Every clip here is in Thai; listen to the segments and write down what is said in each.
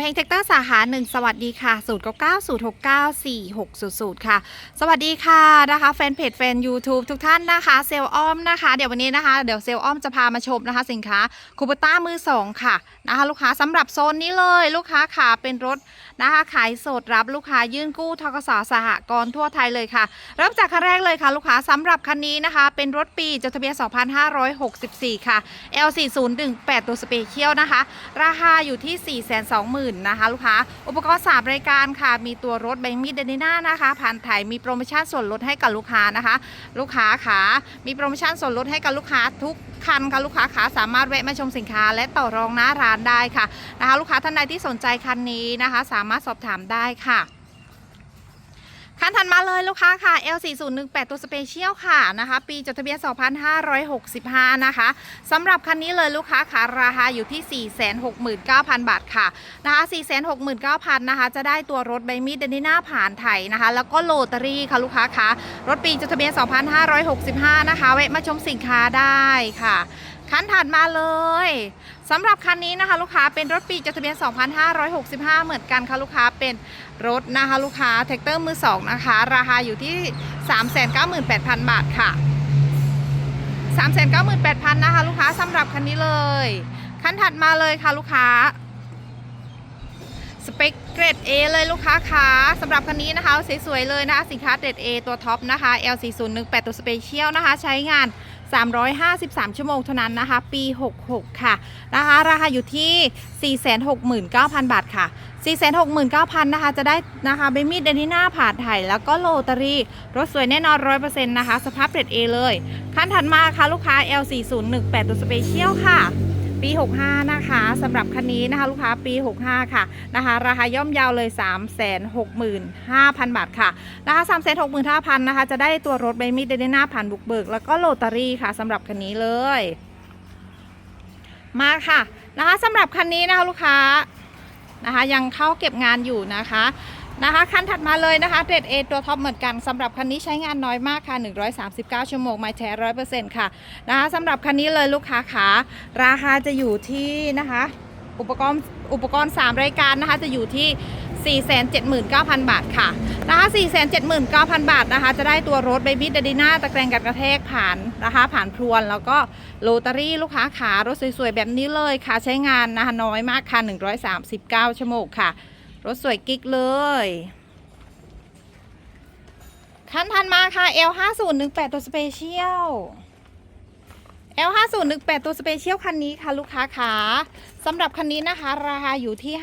เฮงเทคเตอร์สาขาหนึ่งสวัสดีค่ะ0 9 9 0 6 9 4 6 0 0 ค่ะ สวัสดีค่ะนะคะแฟนเพจแฟน YouTube ทุกท่านนะคะ เซลอ้อมนะคะ เดี๋ยววันนี้นะคะ เดี๋ยวเซลอ้อมจะพามาชมนะคะ สินค้าคูปต้ามือสองค่ะนะคะ ลูกค้าสำหรับโซนนี้เลยลูกค้าขาเป็นรถนะคะ ขายสดรับลูกค้ายื่นกู้ทกสสหกรณ์ทั่วไทยเลยค่ะ เริ่มจากคันแรกเลยค่ะ ลูกค้าสำหรับคันนี้นะคะ เป็นรถปีจดทะเบียน 2564 ค่ะ L4018 ตัวสเปเชียลนะคะ ราคาอยู่ที่0,000 นะคะ ลูกค้า อุปกรณ์ 3 รายการค่ะ มีตัวรถแบงค์มีดเดนิน่านะคะผ่านถ่ายมีโปรโมชั่นส่วนลดให้กับลูกค้านะคะ ลูกค้าขามีโปรโมชั่นส่วนลดให้กับลูกค้าทุกคันค่ะลูกค้าขาสามารถแวะมาชมสินค้า และต่อรองหน้าร้านได้ค่ะนะคะ ลูกค้าท่านใดที่สนใจคันนี้นะคะ สามารถสอบถามได้ค่ะ นถัดมาเลยลูกค้าค่ะ L4018 ตัวสเปเชียลค่ะนะคะ ปีจดทะเบียน 2565 นะคะสำหรับคันนี้เลยลูกค้าค่ะ ราคาอยู่ที่ 469,000 บาทค่ะนะคะ469,000นะคะ จะได้ตัวรถใบมีดเดนิน่าผ่านไถนะคะ แล้วก็โลตารี่ค่ะลูกค้าค่ะ รถปีจดทะเบียน 2565 นะคะแวะมาชมสินค้าได้ค่ะ คันถัดมาเลยสำหรับคันนี้นะคะ ลูกค้าเป็นรถปีจดทะเบียน 2565 เหมือนกันค่ะลูกค้าเป็นรถนะคะลูกค้าแท็กเตอร์มือสองนะคะ ราคาอยู่ที่ 398,000 บาทค่ะ 398,000นะคะลูกค้าสำหรับคันนี้เลยคันถัดมาเลยค่ะลูกค้าสเปคเกรด A เลยลูกค้าคะสำหรับคันนี้นะคะสวยๆเลยนะคะสินค้าเกรด A ตัวท็อปนะคะ L4018 ตัวสเปเชียลนะคะ ใช้งาน 353 ชั่วโมงเท่านั้นนะคะ ปี 66 ค่ะนะคะราคาอยู่ที่ 469,000 บาทค่ะ 469,000นะคะจะได้นะคะเบมีดเดนิน่าผ่านไถ่แล้วก็โลตารี่รถสวยแน่นอน 100%นะคะ สภาพเกรด A เลย ขั้นถัดมาค่ะ ลูกค้า L4018 ตัวสเปเชียลค่ะ ปี 65 นะคะสำหรับคันนี้นะคะลูกค้าปี 65 ค่ะนะคะราคาย่อมเยาวเลย 365,000 บาทค่ะนะคะ365,000นะคะจะได้ตัวรถใบมีดเดนน่าผ่านบุกเบิก แล้วก็โลตารี่ค่ะสำหรับคันนี้เลย มาค่ะนะคะสำหรับคันนี้นะคะลูกค้านะคะยังเข้าเก็บงานอยู่นะคะ นะคะคันถัดมาเลยนะคะเกรด A ตัวท็อปเหมือนกันสำหรับคันนี้ใช้งานน้อยมากค่ะ 139 ชั่วโมงไม่แท้ร้อยเปอร์เซ็นต์ค่ะนะคะสำหรับคันนี้เลยลูกค้าขาราคาจะอยู่ที่นะคะอุปกรณ์อุปกรณ์ 3 รายการนะคะจะอยู่ที่ 479,000 บาทค่ะนะคะ479,000 บาทนะคะ จะได้ตัวรถ Baby d a d i n a ตะแกรงกัดกระแทกผ่านนะคะผ่านพรวน แล้วก็โรตารี่ลูกค้าขารถสวยๆ แบบนี้เลยค่ะใช้งานนะคะน้อยมากค่ะ 139 ชั่วโมงค่ะ รถสวยกิ๊กเลย คันทันมาค่ะ L5018 ตัวสเปเชียล L5018 ตัวสเปเชียลคันนี้ค่ะลูกค้าขาสำหรับคันนี้นะคะ ราคาอยู่ที่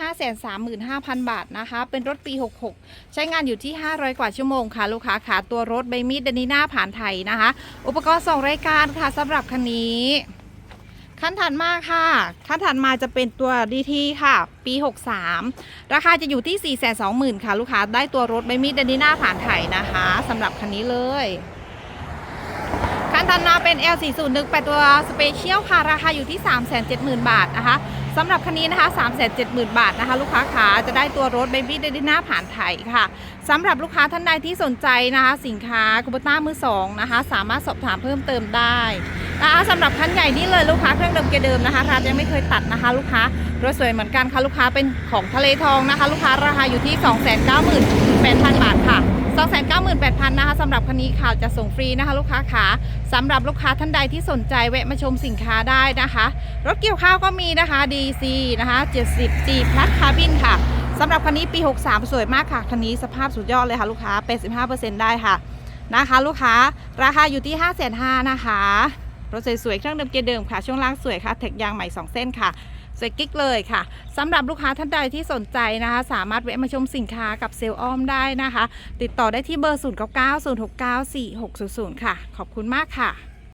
535,000 บาทนะคะ เป็นรถปี 66 ใช้งานอยู่ที่ 500 กว่าชั่วโมงค่ะ ลูกค้าขาตัวรถใบมีดเดนิน่าผ่านไทยนะคะ อุปกรณ์ 2 รายการค่ะสำหรับคันนี้ ขั้นถัดมาค่ะ ขั้นถัดมาจะเป็นตัว DT ค่ะ ปี 63 ราคาจะอยู่ที่ 420,000 ค่ะ ลูกค้าได้ตัวรถใบมีดเดนิน่าผ่านไทยนะคะสำหรับคันนี้เลย คันถัดมาเป็น L4018 ตัวสเปเชียลค่ะ ราคาอยู่ที่ 370,000 บาทนะคะสำหรับคันนี้นะคะ370,000 บาทนะคะ ลูกค้าขาจะได้ตัวรถ Baby d a d i n a ผ่านไทยค่ะ สำหรับลูกค้าท่านใดที่สนใจนะคะ สินค้าคูปต้ามือสองนะคะ สามารถสอบถามเพิ่มเติมได้ นะคะสำหรับคันใหญ่นี่เลยลูกค้าเครื่องเดิมเกียร์เดิมนะคะรายังไม่เคยตัดนะคะลูกค้ารถสวยเหมือนกันค่ะลูกค้าเป็นของทะเลทองนะคะ ลูกค้าราคาอยู่ที่ 298,000 บาทค่ะ 298,000นะคะสำหรับคันนี้ค่ะจะส่งฟรีนะคะ ลูกค้าขาสำหรับลูกค้าท่านใดที่สนใจแวะมาชมสินค้าได้นะคะ รถเกี่ยวข้าวก็มีนะคะ DC นะคะ 70G Plus Carbon ค่ะสำหรับคันนี้ปี 63 สวยมากค่ะ คันนี้สภาพสุดยอดเลยค่ะ ลูกค้า 85%ได้ค่ะนะคะ ลูกค้าราคาอยู่ที่ 5,500นะคะ รถสวยๆเครื่องเดิมเกียร์เดิมค่ะ ช่วงล่างสวยค่ะแท็กยางใหม่ 2 เส้นค่ะสวยกิ๊กเลยค่ะสำหรับลูกค้าท่านใดที่สนใจนะคะ สามารถแวะมาชมสินค้ากับเซลล์อ้อมได้นะคะ ติดต่อได้ที่เบอร์ 0 9 9 0 6 9 4 6 0 0 ค่ะ ขอบคุณมากค่ะ